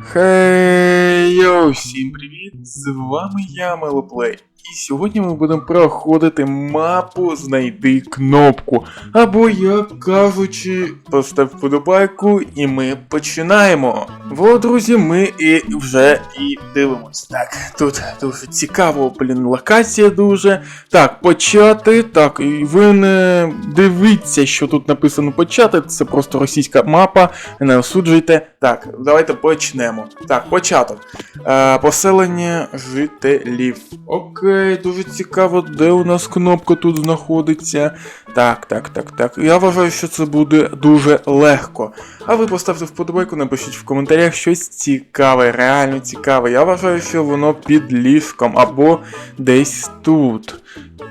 Хей, йоу, всім привіт! З вами я, Мелоплей. І сьогодні ми будемо проходити мапу Знайди кнопку. Або, як кажучи, постав вподобайку і ми починаємо. Во, друзі, ми і вже і дивимось. Так, тут дуже цікаво, блін, локація дуже. Так, почати. Так, ви не дивіться, що тут написано почати. Це просто російська мапа. Не осуджуйте. Так, давайте почнемо. Так, початок. Е, поселення жителів. Окей, дуже цікаво, де у нас кнопка тут знаходиться. Так, так, так, так. Я вважаю, що це буде дуже легко. А ви поставте вподобайку, напишіть в коментарях щось цікаве, реально цікаве. Я вважаю, що воно під ліжком або десь тут.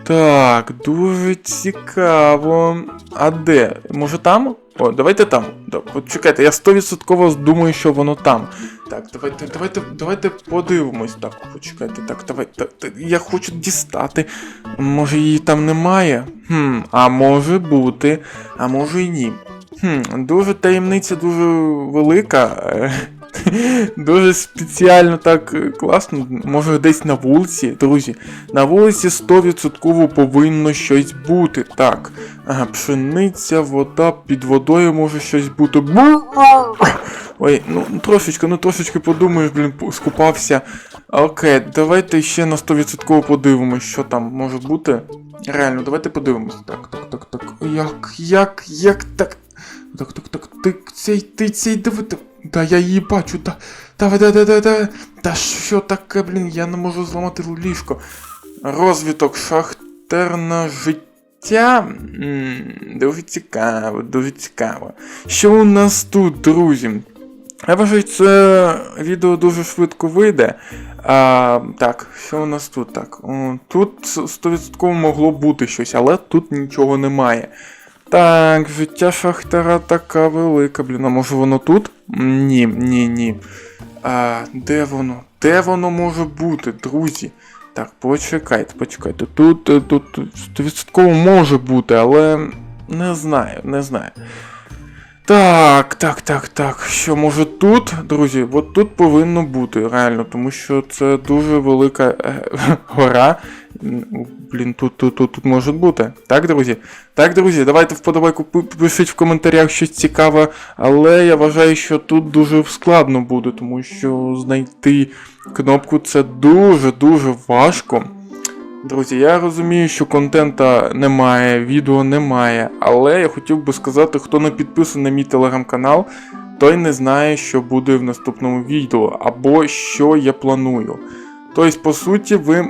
Так, дуже цікаво. А де? Може там? О, давайте там. От чекайте, я 100% думаю, що воно там. Так, давайте, давайте, давайте подивимось. Так, почекайте, так, давайте. так, Я хочу дістати. Може її там немає? Хм, а може бути, а може і ні. Хм, дуже таємниця дуже велика. Дуже спеціально так е, класно. Може десь на вулиці, друзі. На вулиці 100% повинно щось бути. Так. Ага, пшениця, вода, під водою може щось бути. Ой, ну трошечки, ну трошечки подумаєш, блін, скупався. Окей, давайте ще на 100% подивимось, що там може бути. Реально, давайте подивимось. Так, так, так, так. Як, як, як так. Так, так, так, ти цей, ти цей диви. Та я її бачу, та. Та, да, да, да, да. Та що таке, блін, я не можу зламати ліжко. Розвиток шахтерна життя. М, Дуже цікаво, дуже цікаво. Що у нас тут, друзі? Я вважаю, це відео дуже швидко вийде. А, так, що у нас тут? Так, тут 100% могло бути щось, але тут нічого немає. Так, життя шахтера така велика, блін, а може воно тут? Ні, ні, ні. А, де воно? Де воно може бути, друзі? Так, почекайте, почекайте. Тут, е, тут, тут 100% може бути, але не знаю, не знаю. Так, так, так, так. Що може тут, друзі, от тут повинно бути, реально, тому що це дуже велика е, гора. Блін, тут, тут, тут, тут може бути. Так, друзі? Так, друзі, давайте вподобайку пишіть в коментарях щось цікаве, але я вважаю, що тут дуже складно буде, тому що знайти кнопку це дуже-дуже важко. Друзі, я розумію, що контента немає, відео немає, але я хотів би сказати, хто не підписаний на мій телеграм-канал, той не знає, що буде в наступному відео, або що я планую. Тобто, по суті, ви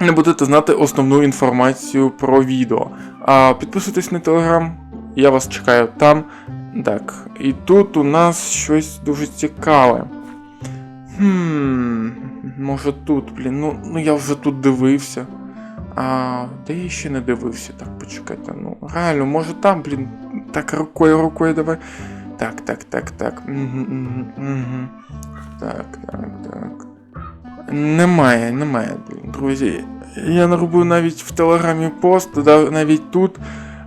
не будете знати основну інформацію про відео. А підписуйтесь на телеграм, я вас чекаю там. Так, і тут у нас щось дуже цікаве. Хм, може тут, блін, ну, ну я вже тут дивився. А, де я ще не дивився? Так, почекайте. Ну, реально, може там, блін. Так, рукою, рукою давай. Так, так, так, так. Угу, угу, угу. Так, так, так. Немає, немає, друзі. Я наробив навіть в телеграмі пост, навіть тут.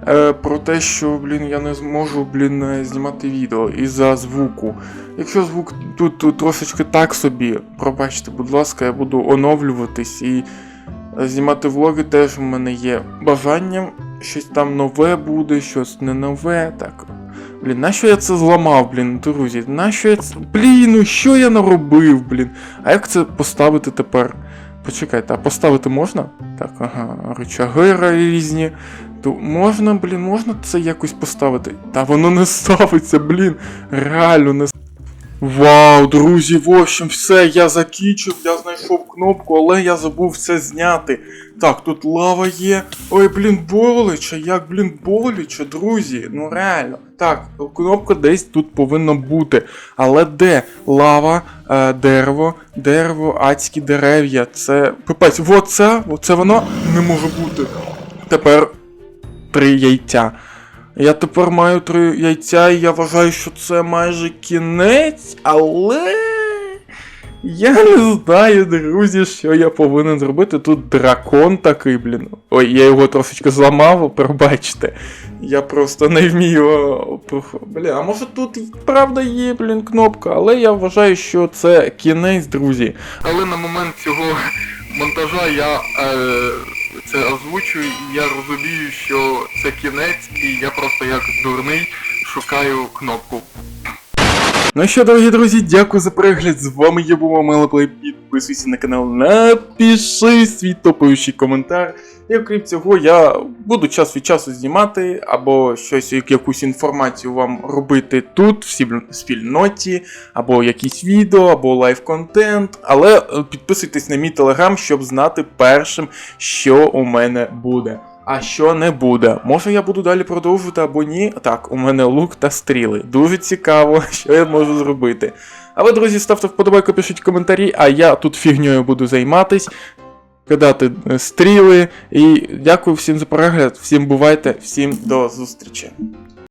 Е, про те, що, блін, я не зможу, блін, е, знімати відео із-за звуку. Якщо звук тут, тут трошечки так собі, пробачте, будь ласка, я буду оновлюватись і знімати влоги теж у мене є бажанням. Щось там нове буде, щось не нове. Так. Блін, нащо я це зламав, блін, друзі? Нащо я це. Блін, ну що я наробив, блін? А як це поставити тепер? Почекайте, а поставити можна? Так, ага, рычаги різні. То можна, блін, можна це якось поставити? Та воно не ставиться, блін. Реально не Вау, друзі, в общем, все, я закінчив, я знайшов кнопку, але я забув все зняти. Так, тут лава є. Ой, блін, боляче, як, блін, боляче, друзі. Ну реально. Так, кнопка десь тут повинна бути. Але де? Лава, е, дерево, дерево, адські дерев'я. Це. Пипець, вот це, оце воно не може бути. Тепер три яйця. Я тепер маю три яйця, і я вважаю, що це майже кінець, але. Я не знаю, друзі, що я повинен зробити. Тут дракон такий, блін. Ой, я його трошечки зламав, пробачте. Я просто не вмію. Блін, а може тут правда є, блін, кнопка, але я вважаю, що це кінець, друзі. Але на момент цього монтажа я е, це озвучую, і я розумію, що це кінець, і я просто як дурний шукаю кнопку. Ну що, дорогі друзі, дякую за перегляд. З вами я був Мелоплей. Підписуйся на канал, напиши свій топовіший коментар. І окрім цього, я буду час від часу знімати або щось, як- якусь інформацію вам робити тут, в спільноті, або якісь відео, або лайв-контент. Але е, підписуйтесь на мій телеграм, щоб знати першим, що у мене буде. А що не буде? Може я буду далі продовжувати або ні? Так, у мене лук та стріли. Дуже цікаво, що я можу зробити. А ви, друзі, ставте вподобайку, пишіть коментарі, а я тут фігньою буду займатись, кидати е, стріли. І дякую всім за перегляд, всім бувайте, всім до зустрічі.